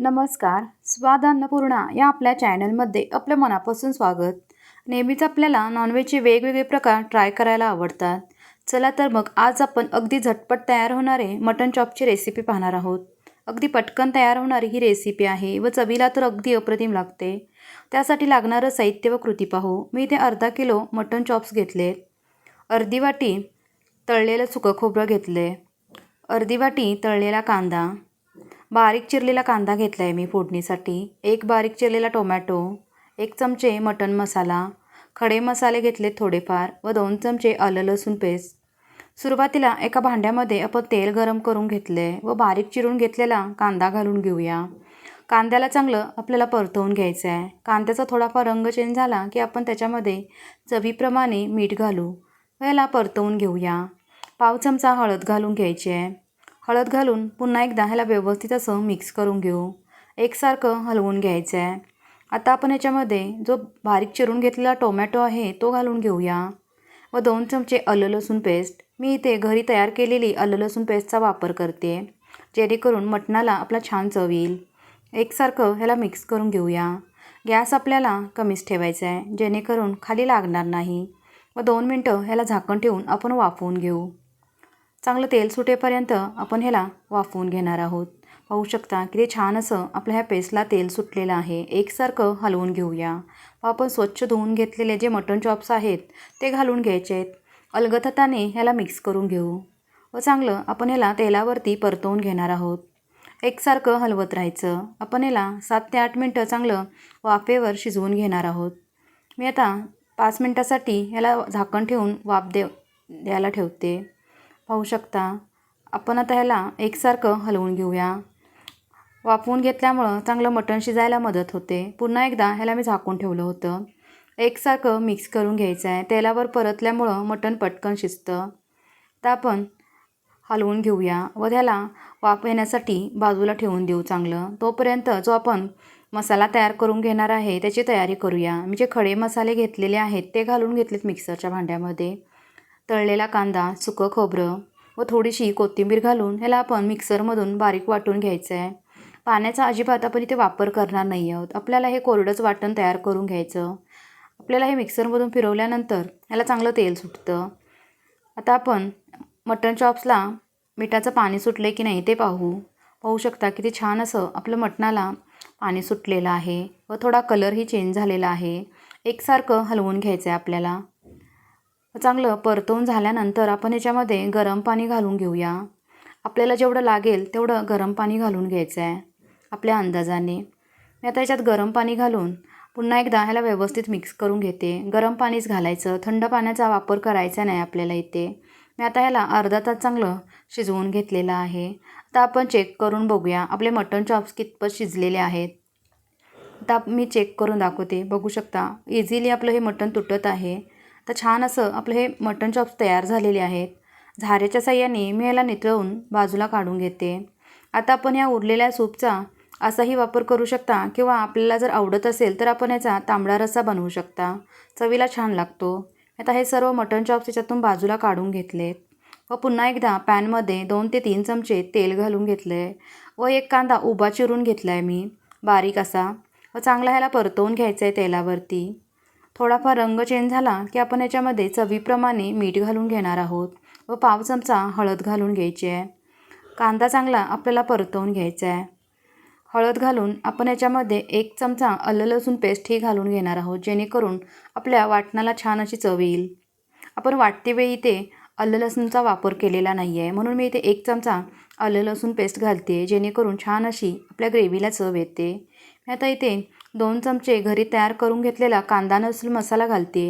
नमस्कार. स्वाद अन्नपूर्णा या आपल्या चॅनलमध्ये आपलं मनापासून स्वागत. नेहमीच आपल्याला नॉनव्हेजचे वेगवेगळे प्रकार ट्राय करायला आवडतात. चला तर मग आज आपण अगदी झटपट तयार होणारे मटन चॉपची रेसिपी पाहणार आहोत. अगदी पटकन तयार होणारी ही रेसिपी आहे व चवीला तर अगदी अप्रतिम लागते. त्यासाठी लागणारं साहित्य व कृती पाहू. मी इथे अर्धा किलो मटन चॉप्स घेतले. अर्धी वाटी तळलेलं सुकं खोबरं घेतले. अर्धी वाटी तळलेला कांदा. बारीक चिरलेला कांदा घेतला आहे मी फोडणीसाठी. एक बारीक चिरलेला टोमॅटो एक चमचे मटण मसाला खडे मसाले घेतले थोडेफार व दोन चमचे आलं लसूण पेस्ट. सुरुवातीला एका भांड्यामध्ये आपण तेल गरम करून घेतले व बारीक चिरून घेतलेला कांदा घालून घेऊया. कांद्याला चांगलं आपल्याला परतवून घ्यायचं आहे कांद्याचा थोडाफार रंग चेंज झाला की आपण त्याच्यामध्ये चवीप्रमाणे मीठ घालू. व याला परतवून घेऊया. पाव चमचा हळद घालून घ्यायची आहे हळद घालून पुन्हा एकदा ह्याला व्यवस्थित असं मिक्स करून घेऊ. एकसारखं हलवून घ्यायचं आहे आता आपण याच्यामध्ये जो बारीक चिरून घेतलेला टोमॅटो आहे तो घालून घेऊया. व दोन चमचे आलं लसूण पेस्ट मी इथे घरी तयार केलेली आलं लसूण पेस्टचा वापर करते जेणेकरून मटणाला आपला छान चव येईल एकसारखं ह्याला मिक्स करून घेऊया. गॅस आपल्याला कमीच ठेवायचा आहे जेणेकरून खाली लागणार नाही. व दोन मिनटं ह्याला झाकण ठेवून आपण वाफवून घेऊ. चांगलं तेल सुटेपर्यंत आपण ह्याला वाफवून घेणार आहोत. पाहू शकता किती छान असं आपल्या ह्या पेस्टला तेल सुटलेलं आहे. एकसारखं हलवून घेऊया. व आपण स्वच्छ धुवून घेतलेले जे मटण चॉप्स आहेत ते घालून घ्यायचे आहेत. अलगद हाताने ह्याला मिक्स करून घेऊ. व चांगलं आपण ह्याला तेलावरती परतवून घेणार आहोत. एकसारखं हलवत राहायचं. आपण याला सात ते आठ मिनटं चांगलं वाफेवर शिजवून घेणार आहोत. मी आता पाच मिनटासाठी ह्याला झाकण ठेवून वाफ दे द्यायला ठेवते. पाहू शकता. आपण आता ह्याला एकसारखं हलवून घेऊया. वाफवून घेतल्यामुळं चांगलं मटण शिजायला मदत होते. पुन्हा एकदा ह्याला मी झाकून ठेवलं होतं. एकसारखं मिक्स करून घ्यायचं आहे तेलावर परतल्यामुळं मटण पटकन शिजतं. तर आपण हलवून घेऊया व त्याला वाफ येण्यासाठी बाजूला ठेवून देऊ चांगलं. तोपर्यंत जो आपण मसाला तयार करून घेणार आहे त्याची तयारी करूया. मी जे खडे मसाले घेतलेले आहेत ते घालून घेतलेत मिक्सरच्या भांड्यामध्ये. तळलेला कांदा सुकं खोबरं व थोडीशी कोथिंबीर घालून ह्याला आपण मिक्सरमधून बारीक वाटून घ्यायचं आहे पाण्याचा अजिबात आपण इथे वापर करणार नाही आहोत. आपल्याला हे कोरडंच वाटण तयार करून घ्यायचं. आपल्याला हे मिक्सरमधून फिरवल्यानंतर ह्याला चांगलं तेल सुटतं. आता आपण मटण चॉप्सला मिठाचं पाणी सुटलं की नाही ते पाहू. पाहू शकता किती छान असं आपलं मटणाला पाणी सुटलेलं आहे व थोडा कलरही चेंज झालेला आहे. एकसारखं हलवून घ्यायचं आहे आपल्याला. चांगलं परतवून झाल्यानंतर आपण याच्यामध्ये गरम पाणी घालून घेऊया. आपल्याला जेवढं लागेल तेवढं गरम पाणी घालून घ्यायचं आहे आपल्या अंदाजाने. मी आता याच्यात गरम पाणी घालून पुन्हा एकदा ह्याला व्यवस्थित मिक्स करून घेते. गरम पाणीच घालायचं थंड पाण्याचा वापर करायचा नाही आपल्याला इथे. मी आता ह्याला अर्धा तास चांगलं शिजवून घेतलेलं आहे. आता आपण चेक करून बघूया. आपले मटण चॉप्स कितपत शिजलेले आहेत. आता मी चेक करून दाखवते. बघू शकता इझिली आपलं हे मटण तुटत आहे. तर छान असं आपलं हे मटण चॉप्स तयार झालेले आहेत. झाऱ्याच्या साह्याने मी याला नितळवून बाजूला काढून घेते. आता आपण या उरलेल्या सूपचा असाही वापर करू शकता किंवा आपल्याला जर आवडत असेल तर आपण याचा तांबडा रस्सा बनवू शकता. चवीला छान लागतो. आता हे सर्व मटण चॉप्स याच्यातून बाजूला काढून घेतलेत. व पुन्हा एकदा पॅनमध्ये दोन ते तीन चमचे तेल घालून घेतलं आहे व एक कांदा उभा चिरून घेतला आहे मी. बारीक असा. व चांगला ह्याला परतवून घ्यायचा आहे तेलावरती. थोडाफार रंग चेंज झाला की आपण याच्यामध्ये चवीप्रमाणे मीठ घालून घेणार आहोत व पाव चमचा हळद घालून घ्यायची आहे. कांदा चांगला आपल्याला परतवून घ्यायचा आहे. हळद घालून आपण याच्यामध्ये एक चमचा आलं लसूण पेस्टही घालून घेणार आहोत जेणेकरून आपल्या वाटणाला छान अशी चव येईल. आपण वाटतेवेळी इथे आलं लसूणचा वापर केलेला नाही आहे म्हणून मी इथे एक चमचा आलं लसूण पेस्ट घालते जेणेकरून छान अशी आपल्या ग्रेव्हीला चव येते. मी आता इथे दोन चमचे घरी तयार करून घेतलेला कांदा नसून मसाला घालते.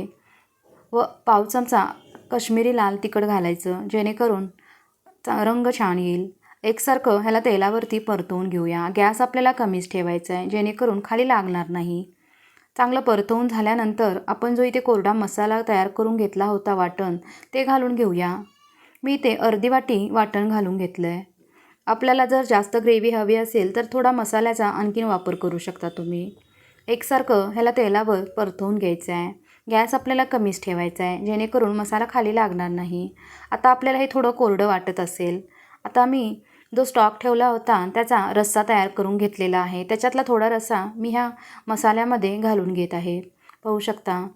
व पाव चमचा कश्मीरी लाल तिखट घालायचं जेणेकरून चा रंग छान येईल. एकसारखं ह्याला तेलावरती परतवून घेऊया. गॅस आपल्याला कमीच ठेवायचा आहे जेणेकरून खाली लागणार नाही. चांगलं परतवून झाल्यानंतर आपण जो इथे कोरडा मसाला तयार करून घेतला होता वाटण ते घालून घेऊया. मी इथे अर्धी वाटी वाटण घालून घेतलं आहे आपल्याला जर जास्त ग्रेव्ही हवी असेल तर थोडा मसाल्याचा आणखीन वापर करू शकता तुम्ही. एकसारखं ह्याला तेलावर परतवून घ्यायचं आहे गॅस आपल्याला कमीच ठेवायचा आहे जेणेकरून मसाला खाली लागणार नाही. आता आपल्याला हे थोडं कोरडं वाटत असेल. आता मी जो स्टॉक ठेवला होता त्याचा रस्सा तयार करून घेतलेला आहे. त्याच्यातला थोडा रस्सा मी ह्या मसाल्यामध्ये घालून घेत आहे. पाहू शकता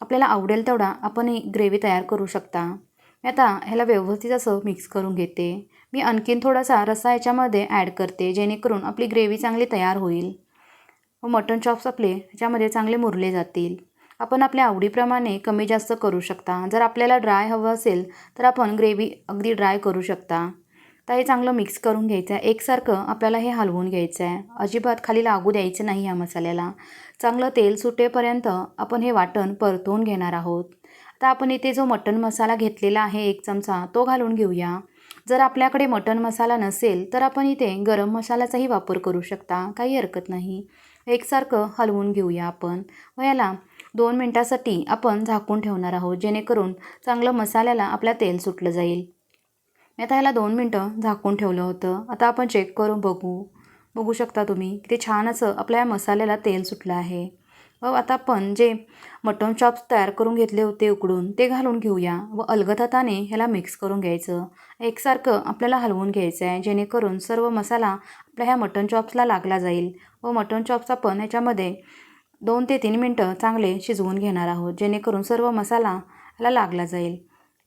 आपल्याला आवडेल तेवढा आपण ही ग्रेव्ही तयार करू शकता. मी आता ह्याला व्यवस्थित असं मिक्स करून घेते. मी आणखीन थोडासा रस्सा ह्याच्यामध्ये ॲड करते जेणेकरून आपली ग्रेव्ही चांगली तयार होईल. व मटन चॉप्स आपले ह्याच्यामध्ये चांगले मुरले जातील. आपण आपल्या आवडीप्रमाणे कमी जास्त करू शकता. जर आपल्याला ड्राय हवं असेल तर आपण ग्रेव्ही अगदी ड्राय करू शकता. तर हे चांगलं मिक्स करून घ्यायचं आहे एकसारखं आपल्याला हे हलवून घ्यायचं आहे अजिबात खाली लागू द्यायचं नाही या मसाल्याला. चांगलं तेल सुटेपर्यंत आपण हे वाटण परतवून घेणार आहोत. आता आपण इथे जो मटण मसाला घेतलेला आहे एक चमचा तो घालून घेऊया. जर आपल्याकडे मटण मसाला नसेल तर आपण इथे गरम मसाल्याचाही वापर करू शकता. काही हरकत नाही. एकसारखं हलवून घेऊया आपण. व याला दोन मिनटासाठी आपण झाकून ठेवणार आहोत जेणेकरून चांगलं मसाल्याला आपल्या तेल सुटलं जाईल. मी आता ह्याला दोन मिनटं झाकून ठेवलं होतं. आता आपण चेक करून बघू. बघू शकता तुम्ही किती छान असं आपल्या या मसाल्याला तेल सुटलं आहे. व आता आपण जे मटण चॉप्स तयार करून घेतले होते उकडून ते घालून घेऊया व अलगद हाताने ह्याला मिक्स करून घ्यायचं. एकसारखं आपल्याला हलवून घ्यायचं आहे जेणेकरून सर्व मसाला आपल्या ह्या मटण चॉप्सला लागला जाईल. व मटण चॉप्स आपण ह्याच्यामध्ये दोन ते तीन मिनटं चांगले शिजवून घेणार आहोत जेणेकरून सर्व मसाला ह्याला लागला जाईल.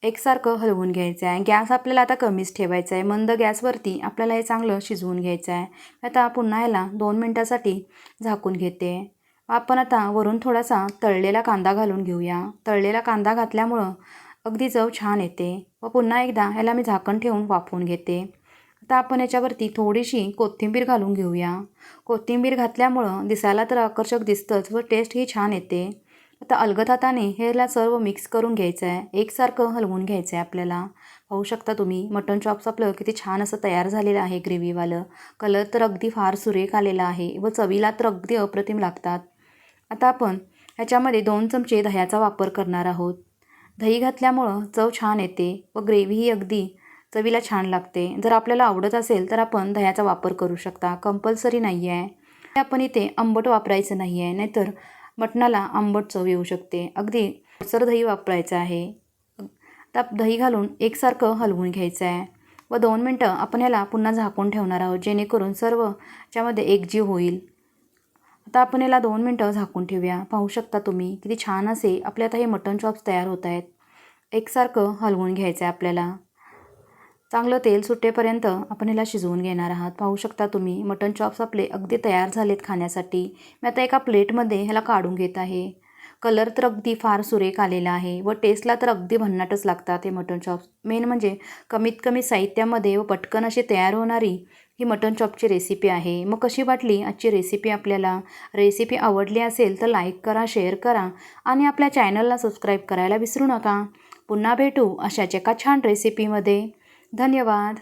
एकसारखं हलवून घ्यायचं आहे. गॅस आपल्याला आता कमीच ठेवायचा आहे. मंद गॅसवरती आपल्याला हे चांगलं शिजवून घ्यायचं आहे. आता पुन्हा ह्याला दोन मिनटासाठी झाकून घेते. आपण आता वरून थोडासा तळलेला कांदा घालून घेऊया. तळलेला कांदा घातल्यामुळं अगदी चव छान येते व पुन्हा एकदा ह्याला मी झाकण ठेवून वाफवून घेते. आता आपण याच्यावरती थोडीशी कोथिंबीर घालून घेऊया. कोथिंबीर घातल्यामुळं दिसायला तर आकर्षक दिसतंच व टेस्टही छान येते. आता अलगद हाताने हेला सर्व मिक्स करून घ्यायचं आहे एकसारखं हलवून घ्यायचं आहे आपल्याला. पाहू शकता तुम्ही मटन चॉप्स आपलं किती छान असं तयार झालेलं आहे ग्रेव्हीवालं कलर तर अगदी फार सुरेख आलेला आहे व चवीला तर अगदी अप्रतिम लागतात. आता आपण ह्याच्यामध्ये दोन चमचे दह्याचा वापर करणार आहोत. दही घातल्यामुळं चव छान येते व ग्रेव्हीही अगदी चवीला छान लागते. जर आपल्याला आवडत असेल तर आपण दह्याचा वापर करू शकता. कंपल्सरी नाही आहे आपण इथे आंबट वापरायचं नाही आहे नाहीतर मटणाला आंबट चव येऊ शकते. अगदी सर दही वापरायचं आहे. आता दही घालून एकसारखं हलवून घ्यायचं आहे व दोन मिनटं आपण ह्याला पुन्हा झाकून ठेवणार आहोत. जेणेकरून सर्व च्यामध्ये एकजीव होईल. आता आपण याला दोन मिनटं झाकून ठेवूया. पाहू शकता तुम्ही किती छान असे आपले आता हे मटन चॉप्स तयार होत आहेत. एकसारखं हलवून घ्यायचं आहे आपल्याला. चांगलं तेल सुटेपर्यंत आपण ह्याला शिजवून घेणार आहात. पाहू शकता तुम्ही मटन चॉप्स आपले अगदी तयार झालेत खाण्यासाठी. मी आता एका प्लेटमध्ये ह्याला काढून घेत आहे. कलर तर अगदी फार सुरेख आलेला आहे व टेस्टला तर अगदी भन्नाटच लागतात हे मटन चॉप्स मेन म्हणजे कमीत कमी साहित्यामध्ये व पटकन अशी तयार होणारी ही मटन चॉपची रेसिपी आहे. मग कशी वाटली आजची रेसिपी आपल्याला? रेसिपी आवडली असेल तर लाईक करा शेअर करा आणि आपल्या चॅनलला सबस्क्राईब करायला विसरू नका. पुन्हा भेटू अशाच एका छान रेसिपीमध्ये धन्यवाद.